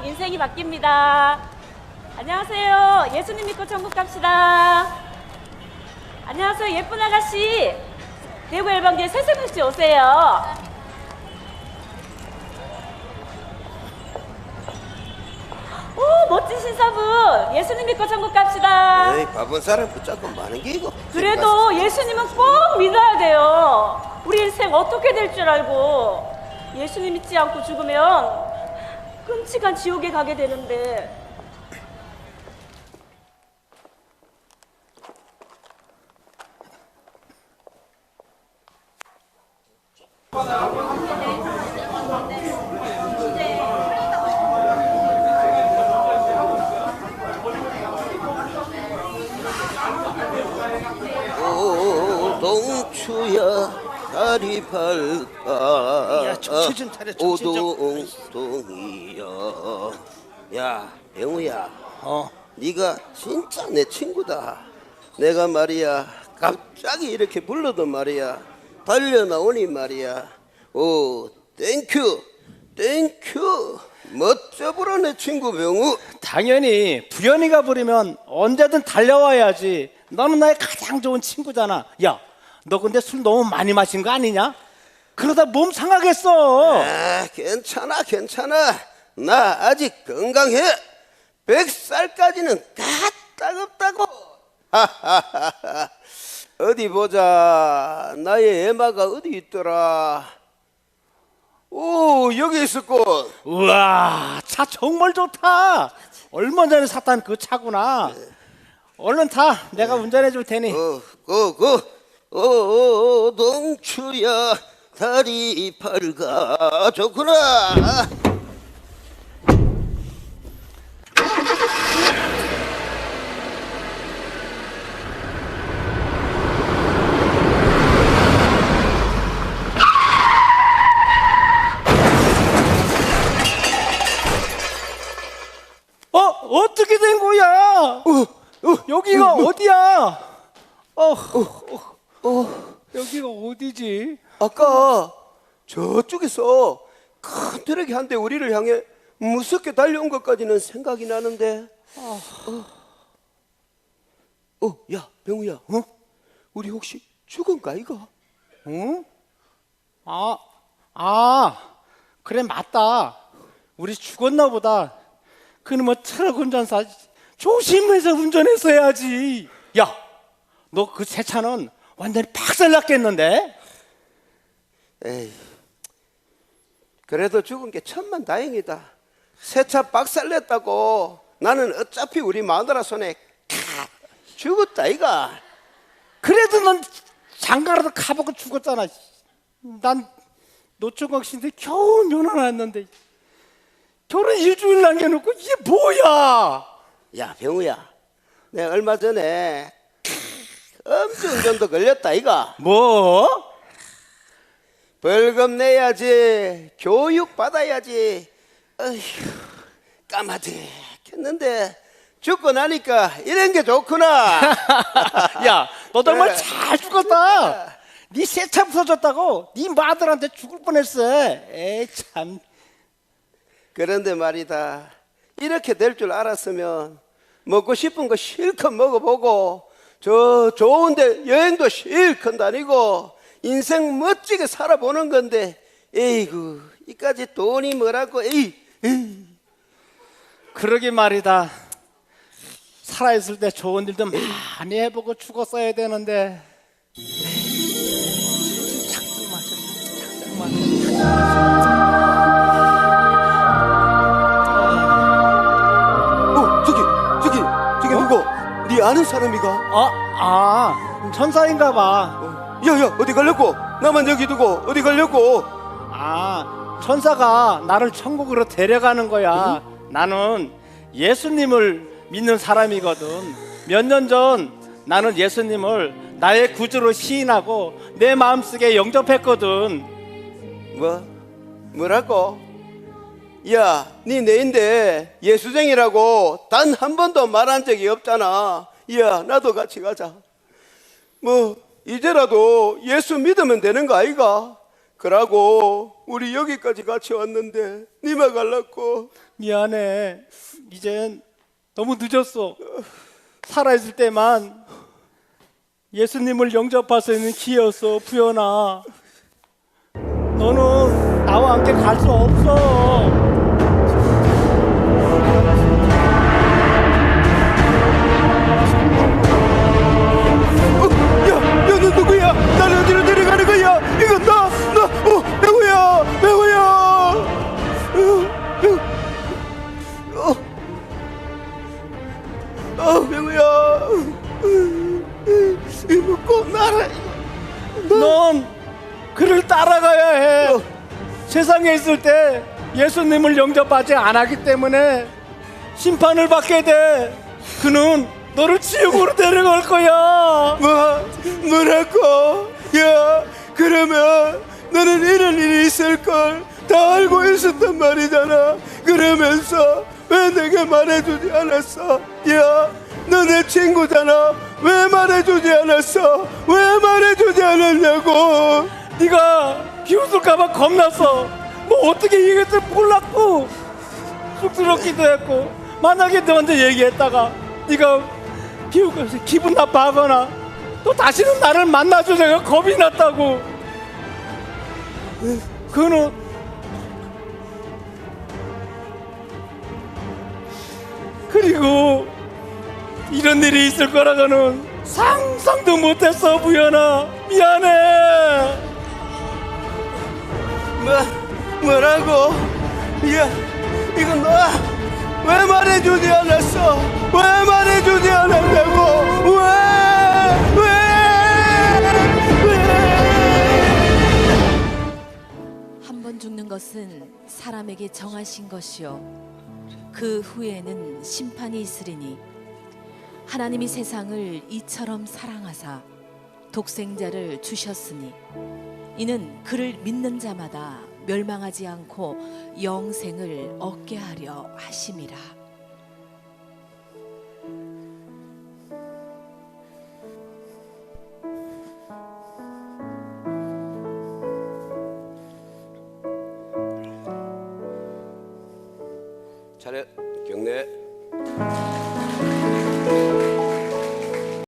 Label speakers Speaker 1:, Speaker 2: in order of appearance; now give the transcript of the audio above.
Speaker 1: 하면 인생이 바뀝니다. 안녕하세요. 예수님 믿고 천국 갑시다. 안녕하세요. 예쁜 아가씨. 대구 앨범계 세세분 씨 오세요. 오, 멋진 신사분. 예수님 믿고 천국 갑시다.
Speaker 2: 에이 바본 사람 붙잡고 많은 게 이거
Speaker 1: 그래도 예수님은 꼭 믿어야 돼요. 우리 인생 어떻게 될 줄 알고 예수님 믿지 않고 죽으면 끔찍한 지옥에 가게 되는데
Speaker 2: 오동추야 다리 밝아
Speaker 3: 야, 차려, 정신 좀.
Speaker 2: 오동동이야 야 병우야.
Speaker 3: 어,
Speaker 2: 네가 진짜 내 친구다. 내가 말이야 갑자기 이렇게 불러도 말이야 달려 나오니 말이야. 오 땡큐 땡큐 멋져 불어 내 친구 병우.
Speaker 3: 당연히 부연이가 부르면 언제든 달려와야지. 너는 나의 가장 좋은 친구잖아. 야, 너 근데 술 너무 많이 마신 거 아니냐? 그러다 몸 상하겠어.
Speaker 2: 아, 괜찮아, 괜찮아. 나 아직 건강해. 백살까지는 까딱없다고. 하하하하. 어디 보자. 나의 애마가 어디 있더라. 오, 여기 있었군.
Speaker 3: 우와, 차 정말 좋다. 얼마 전에 샀던 그 차구나. 얼른 타. 내가 운전해 줄 테니.
Speaker 2: 어, 그, 그, 어, 어, 어, 동추야. 다리 밝아. 좋구나.
Speaker 3: 어, 어떻게 된 거야? 어, 여기가 어 디야? 어, 어, 어, 여기가 어디지?
Speaker 2: 아까 저쪽에서 큰 트럭이 한 대 우리를 향해 무섭게 달려온 것까지는 생각이 나는데. 어, 어, 야, 병우야, 어? 우리 혹시 죽은가 이거?
Speaker 3: 응? 아, 아, 그래 맞다. 우리 죽었나 보다. 그놈의 트럭 운전사 조심해서 운전했어야지. 야, 너 그 새 차는 완전히 박살났겠는데?
Speaker 2: 에이, 그래도 죽은 게 천만 다행이다. 새차 박살냈다고 나는 어차피 우리 마누라 손에 咔 죽었다 이가.
Speaker 3: 그래도 넌 장가라도 가보고 죽었잖아. 난 노총각 씨인데 겨우 면허 났는데 결혼 일주일 남겨놓고 이게 뭐야?
Speaker 2: 야, 병우야, 내가 얼마 전에 엄청 운전도 걸렸다 이가.
Speaker 3: 뭐?
Speaker 2: 벌금 내야지 교육 받아야지 어휴 까마득했는데 죽고 나니까 이런 게 좋구나
Speaker 3: 야, 너 정말
Speaker 2: 그래.
Speaker 3: 잘 죽었다. 네새 차 부서졌다고 네 마들한테 죽을 뻔했어. 에이 참.
Speaker 2: 그런데 말이다 이렇게 될 줄 알았으면 먹고 싶은 거 실컷 먹어보고 저 좋은데 여행도 실컷 다니고 인생 멋지게 살아보는 건데 에이구 이까지 돈이 뭐라고 에이, 에이.
Speaker 3: 그러게 말이다. 살아있을 때 좋은 일도 많이 해보고 죽었어야 되는데. 작정 마셔. 작정 마셔.
Speaker 2: 아는 사람이가
Speaker 3: 어, 아, 천사인가 봐.
Speaker 2: 야야 어디 가려고 나만 여기 두고 어디 가려고
Speaker 3: 아, 천사가 나를 천국으로 데려가는 거야. 나는 예수님을 믿는 사람이거든. 몇 년 전 나는 예수님을 나의 구주로 시인하고 내 마음속에 영접했거든.
Speaker 2: 뭐 뭐라고 야네 내인데 예수쟁이라고 단 한 번도 말한 적이 없잖아 야 나도 같이 가자 뭐 이제라도 예수 믿으면 되는 거 아이가 그러고 우리 여기까지 같이 왔는데 니마 갈랐고
Speaker 3: 미안해. 이젠 너무 늦었어. 살아있을 때만 예수님을 영접할 수 있는 기회였어, 부연아. 너는 나와 함께 갈 수 없어.
Speaker 2: 어, 너는 누구야? 나를 어디로 데려가는 거야? 이건 나, 나, 어, 배우야, 배우야. 어. 어, 어, 배우야. 이거 꼭 나라.
Speaker 3: 넌 그를 따라가야 해.
Speaker 2: 어.
Speaker 3: 세상에 있을 때 예수님을 영접하지 않았기 때문에 심판을 받게 돼. 그는 너를 지옥으로 데려갈 거야.
Speaker 2: 뭐, 뭐라고? 야, 그러면 너는 이런 일이 있을 걸 다 알고 있었단 말이잖아. 그러면서 왜 내게 말해주지 않았어? 야, 너 내 친구잖아. 왜 말해주지 않았어? 왜 말해주지 않았냐고?
Speaker 3: 네가 비웃을까봐 겁났어. 뭐 어떻게 얘기할지 몰랐고 쑥스럽기도 했고 만약에 너한테 얘기했다가 네가 비웃고 기분 나빠하거나 또 다시는 나를 만나줘 내가 겁이 났다고. 그는 그리고 이런 일이 있을 거라고는 상상도 못했어 부연아 미안해.
Speaker 2: 뭐, 뭐라고? 야, 이건 너야. 왜 말해주지 않았어? 왜 말해주지 않았냐고? 왜? 왜? 왜?
Speaker 4: 한 번 죽는 것은 사람에게 정하신 것이요 그 후에는 심판이 있으리니 하나님이 세상을 이처럼 사랑하사 독생자를 주셨으니 이는 그를 믿는 자마다 멸망하지 않고 영생을 얻게 하려 하심이라